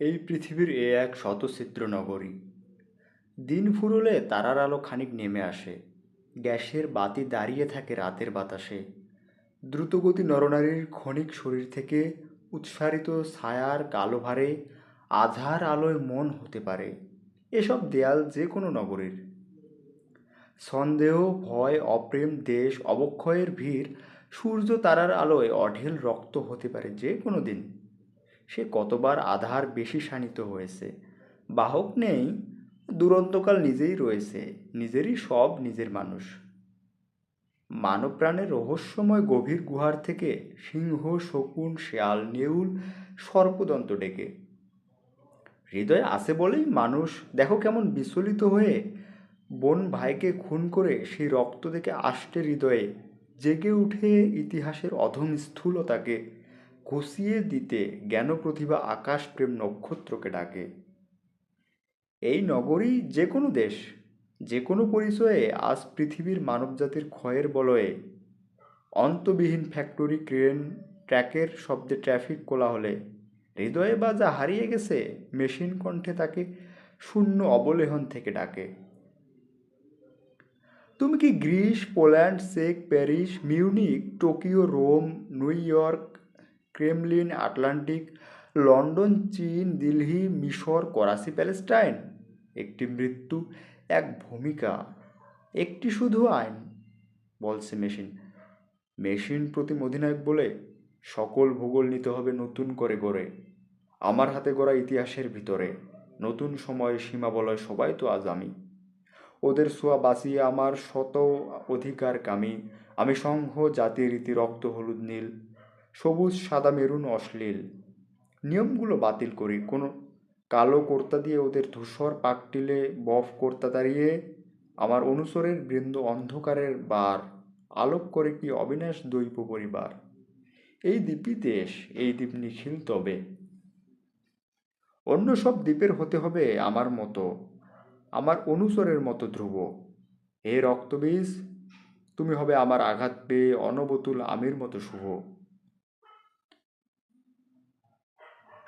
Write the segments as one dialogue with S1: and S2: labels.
S1: এই পৃথিবীর এ এক শতচিত্র নগরী। দিন ফুরলে তারার আলো খানিক নেমে আসে। গ্যাসের বাতি দাঁড়িয়ে থাকে রাতের বাতাসে। দ্রুতগতি নরনারীর ক্ষণিক শরীর থেকে উৎসারিত ছায়ার কালো ভারে আধার আলোয় মন হতে পারে। এসব দেয়াল যে কোনো নগরীর। সন্দেহ, ভয়, অপ্রেম, দেশ, অবক্ষয়ের ভিড় সূর্য তারার আলোয় অঢেল রক্ত হতে পারে যে কোনো দিন। সে কতবার আধার বেশি শানিত হয়েছে? বাহক নেই, দুরন্তকাল নিজেই রয়েছে, নিজেরই সব নিজের মানুষ। মানব প্রাণের রহস্যময় গভীর গুহার থেকে সিংহ, শকুন, শেয়াল, নেউল, সর্পদন্ত ডেকে। হৃদয় আছে বলেই মানুষ দেখো কেমন বিচলিত হয়ে বোন ভাইকে খুন করে সেই রক্ত থেকে আষ্টে হৃদয়ে, জেগে উঠে ইতিহাসের অধম স্থূলতাকে। ঘুষিয়ে দিতে জ্ঞান প্রতিভা আকাশ প্রেম নক্ষত্রকে ডাকে। এই নগরী যে কোনো দেশ যে কোনো পরিচয়ে আজ পৃথিবীর মানবজাতির ক্ষয়ের বলয়ে অন্তবিহীন ফ্যাক্টরি, ক্রেন, ট্র্যাকের শব্দে ট্রাফিক কোলাহলে হৃদয়ে বা যা হারিয়ে গেছে মেশিন কণ্ঠে তাকে শূন্য অবলেহন থেকে ডাকে। তুমি কি Greece, Poland, check, Paris, Munich, Tokyo, Rome, New York Kremlin, Atlantic, London, চীন, দিল্লি, মিশর, করাচি, প্যালেস্টাইন। একটি মৃত্যু, এক ভূমিকা, একটি শুধু আইন, বলছে মেশিন। মেশিন প্রতিম অধিনায়ক বলে সকল ভূগোল নিতে হবে নতুন করে গড়ে। আমার হাতে গড়া ইতিহাসের ভিতরে, নতুন সময় সীমা বলয় সবাই তো আজ আমি। ওদের সোয়া বাঁচিয়ে আমার শত অধিকার কামি। আমি সংঘ, জাতি, রীতি, রক্ত, হলুদ, নীল। সবুজ, সাদা, মেরুন অশ্লীল। নিয়মগুলো বাতিল করি। কোনো কালো কর্তা দিয়ে ওদের ধূসর পাকটিলে বফ কর্তা দাঁড়িয়ে আমার অনুসরের বৃন্দ অন্ধকারের বার, আলোক করে কি অবিনাশ দৈব পরিবার। এই দ্বীপই দেশ, এই দ্বীপ নিখিল তবে। অন্য সব দ্বীপের হতে হবে আমার মতো, আমার অনুসরের মতো ধ্রুব। হে রক্তবীজ, তুমি হবে আমার আঘাত পেয়ে অনবতুল আমির মতো শুভ।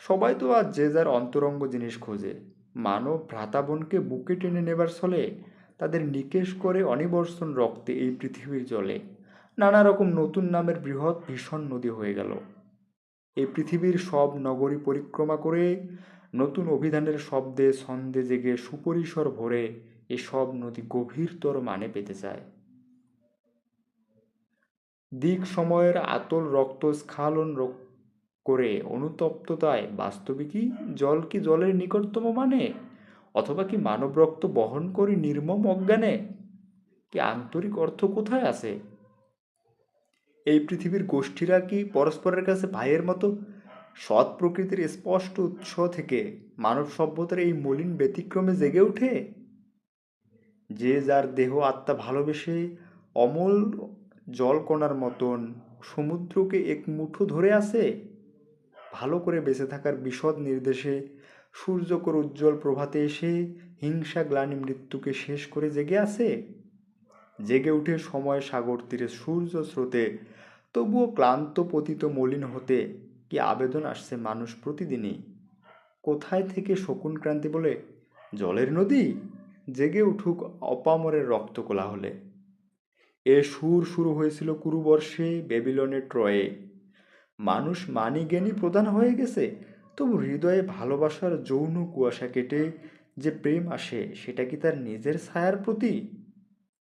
S1: সবাই তো আজ যে যার অন্তরঙ্গ জিনিস খোঁজে। মানব ভ্রাতাবনকে বুকে টেনে নেবার ছলে তাদের নিকেশ করে অনিবর্ষণ রক্তে এই পৃথিবীর জলে। নানা রকম নতুন নামের বৃহৎ ভীষণ নদী হয়ে গেল। এই পৃথিবীর সব নগরী পরিক্রমা করে, নতুন অভিধানের শব্দে ছন্দে জেগে সুপরিসর ভরে এসব নদী গভীরতর মানে পেতে চায়। দিক সময়ের আতল রক্ত স্খালন করে অনুতপ্ততায় বাস্তবিকই জল কি জলের নিকটতম মানে? অথবা কি মানব রক্ত বহন করি নির্মম অজ্ঞানে? কি আন্তরিক অর্থ কোথায় আছে? এই পৃথিবীর গোষ্ঠীরা কি পরস্পরের কাছে ভাইয়ের মতো? সৎ প্রকৃতির স্পষ্ট উৎস থেকে মানব সভ্যতার এই মলিন ব্যতিক্রমে জেগে ওঠে? যে যার দেহ আত্মা ভালোবেসে অমল জলকণার মতন সমুদ্রকে এক মুঠো ধরে আছে? ভালো করে বেঁচে থাকার বিশদ নির্দেশে সূর্যকর উজ্জ্বল প্রভাতে এসে হিংসা গ্লানি মৃত্যুকে শেষ করে জেগে আছে। জেগে উঠে সময় সাগর তীরে সূর্য স্রোতে, তবুও ক্লান্ত পতিত মলিন হতে কি আবেদন আসছে মানুষ প্রতিদিনই? কোথায় থেকে শকুন ক্রান্তি বলে, জলের নদী? জেগে উঠুক অপামরের রক্ত কোলাহলে। এ সুর শুরু হয়েছিল কুরুবর্ষে বেবিলনের ট্রয়ে। মানুষ মানি জ্ঞানী প্রদান হয়ে গেছে। তবু হৃদয়ে ভালোবাসার যৌন কুয়াশা কেটে যে প্রেম আসে, সেটা কি তার নিজের ছায়ার প্রতি?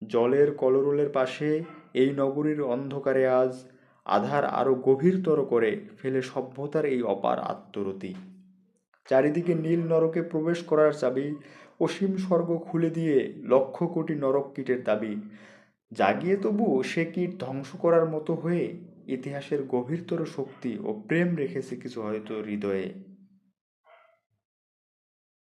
S1: জলের কলরোলের পাশে, এই নগরীর অন্ধকারে আজ আধার আরও গভীরতর করে ফেলে সভ্যতার এই অপার আত্মরতি। চারিদিকে নীল নরকে প্রবেশ করার চাবি অসীম স্বর্গ খুলে দিয়ে লক্ষ কোটি নরক কীটের দাবি। জাগিয়ে তবু সে কীট ধ্বংস করার মতো হয়ে ইতিহাসের গভীরতর শক্তি ও প্রেম রেখেছে কিছু হয়তো হৃদয়ে।